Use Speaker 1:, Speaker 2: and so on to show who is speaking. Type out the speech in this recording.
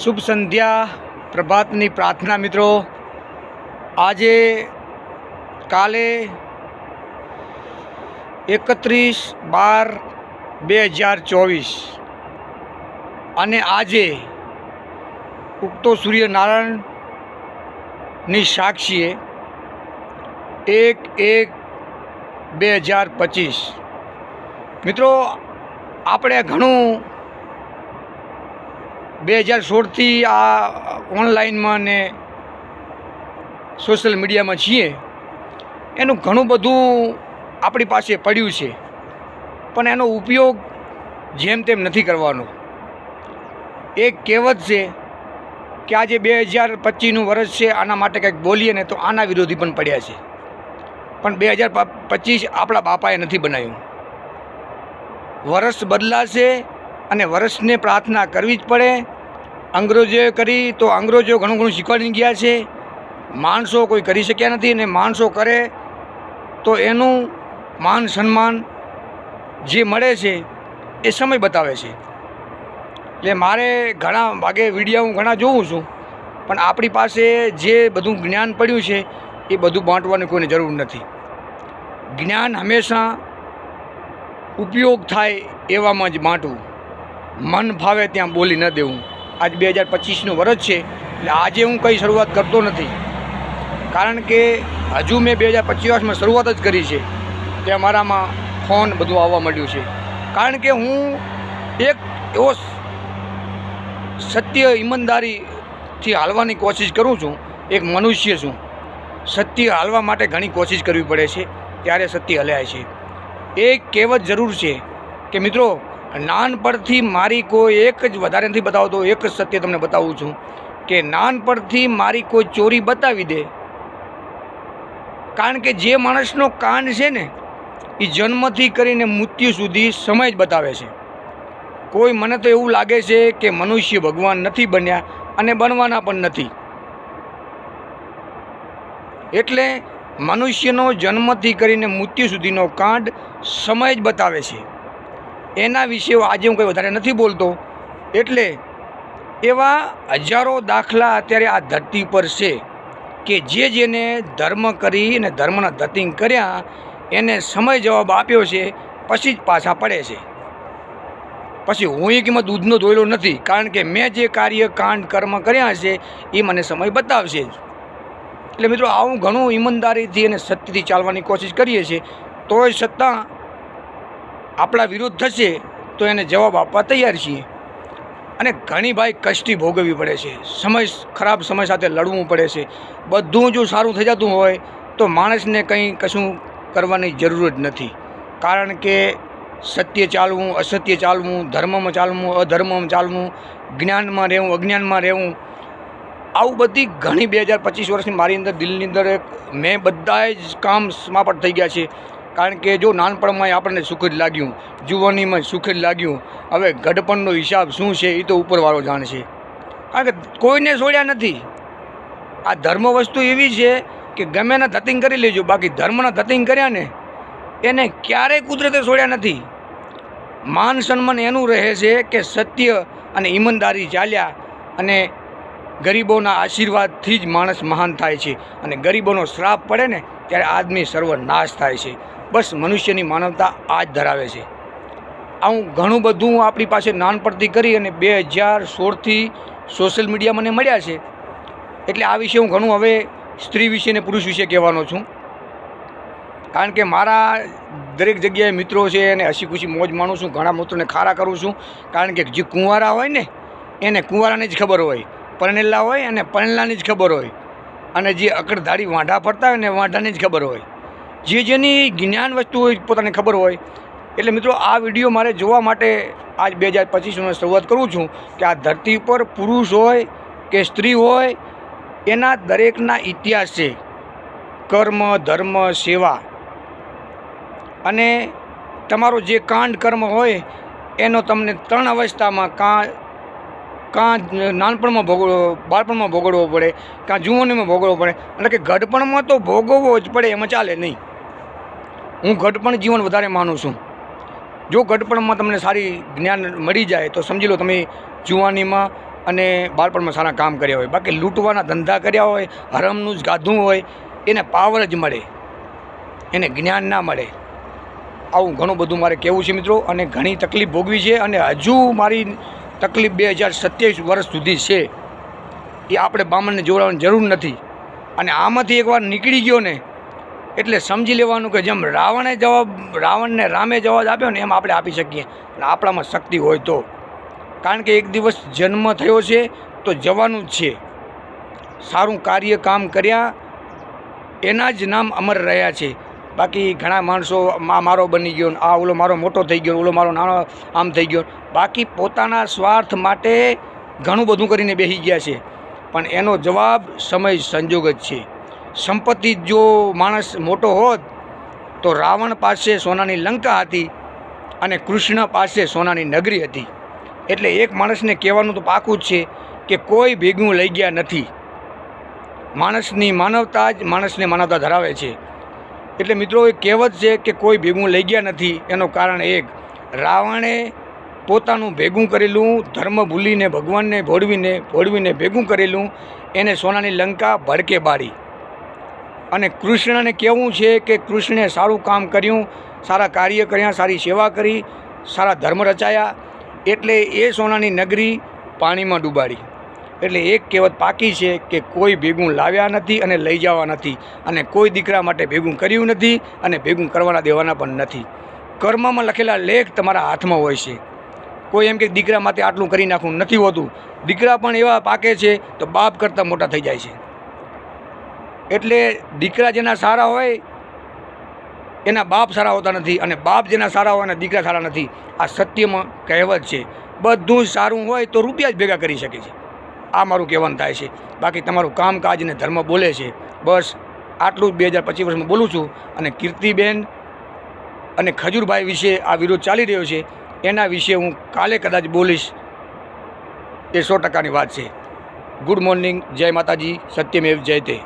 Speaker 1: શુભ સંધ્યા, પ્રભાતની પ્રાર્થના મિત્રો. આજે કાલે એકત્રીસ બાર બે હજાર ચોવીસ અને આજે ઉગતો સૂર્યનારાયણની સાક્ષીએ એક એક બે હજાર પચીસ. મિત્રો, આપણે ઘણું બે હજાર સોળથી આ ઓનલાઈનમાં ને સોશિયલ મીડિયામાં છીએ. એનું ઘણું બધું આપણી પાસે પડ્યું છે. પણ એનો ઉપયોગ જેમ તેમ નથી કરવાનો. એક કહેવત છે કે આજે બે હજાર પચીસનું વર્ષ છે, આના માટે કંઈક બોલીએ ને તો આના વિરોધી પણ પડ્યા છે. પણ બે હજાર પચીસ આપણા બાપાએ નથી બનાવ્યું. વર્ષ બદલાશે અને વર્ષને પ્રાર્થના કરવી જ પડે. અંગ્રેજોએ કરી તો અંગ્રેજો ઘણું ઘણું શીખવાડીને ગયા છે. માણસો કોઈ કરી શક્યા નથી અને માણસો કરે તો એનું માન સન્માન જે મળે છે એ સમય બતાવે છે. એટલે મારે ઘણા ભાગે વિડીયા હું ઘણા જોઉં છું, પણ આપણી પાસે જે બધું જ્ઞાન પડ્યું છે એ બધું બાંટવાની કોઈને જરૂર નથી. જ્ઞાન હંમેશા ઉપયોગ થાય એવામાં જ બાંટવું. મન ભાવે ત્યાં બોલી ન દેવું. આજ બે હજાર પચીસનું વરસ છે, એટલે આજે હું કંઈ શરૂઆત કરતો નથી. કારણ કે હજુ મેં બે હજાર પચીસમાં શરૂઆત જ કરી છે, તે મારામાં ફોન બધું આવવા માંડ્યું છે. કારણ કે હું એક એવો સત્ય ઈમાનદારીથી હાલવાની કોશિશ કરું છું, એક મનુષ્ય છું. સત્ય હાલવા માટે ઘણી કોશિશ કરવી પડે છે, ત્યારે સત્ય હલાય છે. એ કહેવત જરૂર છે કે મિત્રો નાનપણથી મારી કોઈ એક જ વધારે નથી બતાવતો, એક જ સત્ય તમને બતાવું છું કે નાનપણથી મારી કોઈ ચોરી બતાવી દે. કારણ કે જે માણસનો કાંડ છે ને, એ જન્મથી કરીને મૃત્યુ સુધી સમય જ બતાવે છે. કોઈ મને તો એવું લાગે છે કે મનુષ્ય ભગવાન નથી બન્યા અને બનવાના પણ નથી. એટલે મનુષ્યનો જન્મથી કરીને મૃત્યુ સુધીનો કાંડ સમય જ બતાવે છે. એના વિશે આજે હું કંઈ વધારે નથી બોલતો. એટલે એવા હજારો દાખલા અત્યારે આ ધરતી પર છે કે જે જેને ધર્મ કરી અને ધર્મના ધતિંગ કર્યા, એને સમય જવાબ આપ્યો છે, પછી જ પાછા પડે છે. પછી હું એ કિંમત દૂધનો ધોયેલો નથી, કારણ કે મેં જે કાર્ય, કાંડ, કર્મ કર્યા છે, એ મને સમય બતાવશે જ. એટલે મિત્રો, આવું ઘણું ઈમાનદારીથી અને સત્યથી ચાલવાની કોશિશ કરીએ છીએ, તોય છતાં આપણા વિરુદ્ધ થશે તો એને જવાબ આપવા તૈયાર છીએ. અને ઘણી ભાઈ કષ્ટી ભોગવવી પડે છે. સમય ખરાબ સમય સાથે લડવું પડે છે. બધું જો સારું થઈ જતું હોય તો માણસને કંઈ કશું કરવાની જરૂર જ નથી. કારણ કે સત્ય ચાલવું, અસત્ય ચાલવું, ધર્મમાં ચાલવું, અધર્મમાં ચાલવું, જ્ઞાનમાં રહેવું, અજ્ઞાનમાં રહેવું, આવું બધી ઘણી બે હજાર પચીસ વર્ષની મારી અંદર દિલની અંદર એક, મેં બધા જ કામ સમાપટ થઈ ગયા છે. કારણ કે જો નાનપણમાં આપણને સુખ જ લાગ્યું જુવાનીમાં સુખ જ લાગ્યું, હવે ગઢપણનો હિસાબ શું છે એ તો ઉપરવાળો જાણશે. કારણ કે કોઈને છોડ્યા નથી. આ ધર્મ વસ્તુ એવી છે કે ગમે એના ધતિંગ કરી લેજો, બાકી ધર્મના ધતિંગ કર્યા ને, એને ક્યારેય કુદરતે છોડ્યા નથી. માન સન્માન એનું રહે છે કે સત્ય અને ઈમાનદારી ચાલ્યા અને ગરીબોના આશીર્વાદથી જ માણસ મહાન થાય છે. અને ગરીબોનો શ્રાપ પડે ને, ત્યારે આદમી સર્વનાશ થાય છે. બસ મનુષ્યની માનવતા આ જ ધરાવે છે. આવું ઘણું બધું આપણી પાસે નાનપણથી કરી અને બે હજાર સોળથી સોશિયલ મીડિયા મને મળ્યા છે. એટલે આ વિશે હું ઘણું હવે સ્ત્રી વિશે ને પુરુષ વિશે કહેવાનો છું. કારણ કે મારા દરેક જગ્યાએ મિત્રો છે અને હસી ખુશી મોજ માણું છું, ઘણા મિત્રોને ખારા કરું છું. કારણ કે જે કુંવારા હોય ને, એને કુંવારાને જ ખબર હોય, પરણેલા હોય અને પરણેલાની જ ખબર હોય. અને જે અકડધાડી વાંઢા ફરતા હોય ને, વાંઢાની જ ખબર હોય. જે જેની જ્ઞાન વસ્તુ હોય, પોતાને ખબર હોય. એટલે મિત્રો, આ વીડિયો મારે જોવા માટે આજ બે હજાર પચીસમાં શરૂઆત કરું છું કે આ ધરતી ઉપર પુરુષ હોય કે સ્ત્રી હોય, એના દરેકના ઇતિહાસ છે કર્મ, ધર્મ, સેવા અને તમારો જે કાંડ કર્મ હોય, એનો તમને ત્રણ અવસ્થામાં કાં કાં, નાનપણમાં ભોગવવો, બાળપણમાં ભોગવવો પડે, કાં જુવાનીમાં ભોગવવો પડે. એટલે કે ગઢપણમાં તો ભોગવવો જ પડે, એમાં ચાલે નહીં. હું ઘટપણ જીવન વધારે માનું છું. જો ઘટપણમાં તમને સારી જ્ઞાન મળી જાય, તો સમજી લો તમે જુવાનીમાં અને બાળપણમાં સારા કામ કર્યા હોય. બાકી લૂંટવાના ધંધા કર્યા હોય, હરમનું જ ગાધું હોય, એને પાવર જ મળે. એને જ્ઞાન ના મળે. આવું ઘણું બધું મારે કહેવું છે મિત્રો, અને ઘણી તકલીફ ભોગવી છે, અને હજુ મારી તકલીફ બે હજાર સત્યાવીસ વર્ષ સુધી છે. એ આપણે બામણને જોડાવાની જરૂર નથી. અને આમાંથી એકવાર નીકળી ગયો ને એટલે સમજી લેવાનું કે જેમ રાવણે જવાબ, રાવણને રામે જવાબ આપ્યો ને એમ આપણે આપી શકીએ. અને આપણામાં શક્તિ હોય તો. કારણ કે એક દિવસ જન્મ થયો છે, તો જવાનું જ છે. સારું કાર્ય કામ કર્યા, એના જ નામ અમર રહ્યા છે. બાકી ઘણા માણસો મા, મારો બની ગયો આ ઓલો મારો મોટો થઈ ગયો ઓલો મારો નાનો આમ થઈ ગયો બાકી પોતાના સ્વાર્થ માટે ઘણું બધું કરીને બેસી ગયા છે. પણ એનો જવાબ સમય સંજોગ જ છે. સંપત્તિ જો માણસ મોટો હોત, તો રાવણ પાસે સોનાની લંકા હતી અને કૃષ્ણ પાસે સોનાની નગરી હતી. એટલે એક માણસને કહેવાનું તો પાકું જ છે કે કોઈ ભેગું લઈ ગયા નથી. માણસની માનવતા જ માણસને માનવતા ધરાવે છે. એટલે મિત્રો એ કહેવત છે કે કોઈ ભેગું લઈ ગયા નથી. એનું કારણ એક, રાવણે પોતાનું ભેગું કરેલું ધર્મ ભૂલીને, ભગવાનને ભોળવીને ભોળવીને ભેગું કરેલું, એને સોનાની લંકા ભડકે બાળી. અને કૃષ્ણને કહેવું છે કે કૃષ્ણે સારું કામ કર્યું, સારા કાર્ય કર્યા, સારી સેવા કરી, સારા ધર્મ રચાયા, એટલે એ સોનાની નગરી પાણીમાં ડૂબાડી. એટલે એક કહેવત પાકી છે કે કોઈ ભેગું લાવ્યા નથી અને લઈ જવા નથી અને કોઈ દીકરા માટે ભેગું કર્યું નથી અને ભેગું કરવાના દેવાના પણ નથી. કર્મમાં લખેલા લેખ તમારા હાથમાં હોય છે. કોઈ એમ કે દીકરા માટે આટલું કરી નાખવું નથી હોતું. દીકરા પણ એવા પાકે છે તો બાપ કરતાં મોટા થઈ જાય છે. એટલે દીકરા જેના સારા હોય, એના બાપ સારા હોતા નથી અને બાપ જેના સારા હોય એના દીકરા સારા નથી. આ સત્યમાં કહેવત છે, બધું જ સારું હોય તો રૂપિયા જ ભેગા કરી શકે છે. આ મારું કહેવાનું થાય છે. બાકી તમારું કામકાજ અને ધર્મ બોલે છે. બસ આટલું જ બે હજાર પચીસ વર્ષમાં બોલું છું અને કીર્તિબેન અને ખજૂરભાઈ વિશે આ વિરોધ ચાલી રહ્યો છે. એના વિશે હું કાલે કદાચ બોલીશ. એ સો ટકાની વાત છે. Good morning. જય માતાજી. સત્યમેવ જયતે